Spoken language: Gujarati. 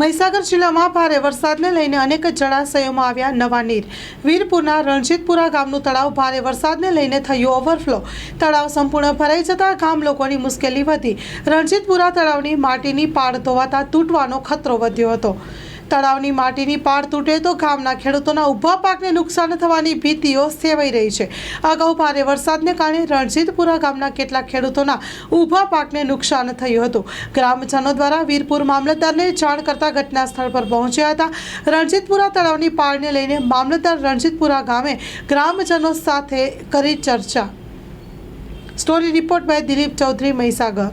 મહીસાગર જિલ્લામાં ભારે વરસાદને લઈને અનેક જળાશયોમાં આવ્યા નવા નીર. વીરપુરના રણજીતપુરા ગામનું તળાવ ભારે વરસાદને લઈને થયું ઓવરફ્લો. તળાવ સંપૂર્ણ ભરાઈ જતા ગામ લોકોની મુશ્કેલી વધી. રણજીતપુરા તળાવની માટીની પાળ ધોવાતા તૂટવાનો ખતરો વધ્યો હતો. તળાવની માટીની પાળ તૂટે તો ગામના ખેડૂતોના ઊભા પાકને નુકસાન થવાની ભીતિઓ સેવાઈ રહી છે. અગાઉ ભારે વરસાદને કારણે રણજીતપુરા ગામના કેટલાક ખેડૂતોના ઊભા પાકને નુકસાન થયું હતું. ગ્રામજનો દ્વારા વીરપુર મામલતદારને જાણ કરતા ઘટના સ્થળ પર પહોંચ્યા હતા. રણજીતપુરા તળાવની પાળને લઈને મામલતદાર રણજીતપુરા ગામે ગ્રામજનો સાથે કરી ચર્ચા. Story report by Dilip Chaudhari Mahisagar.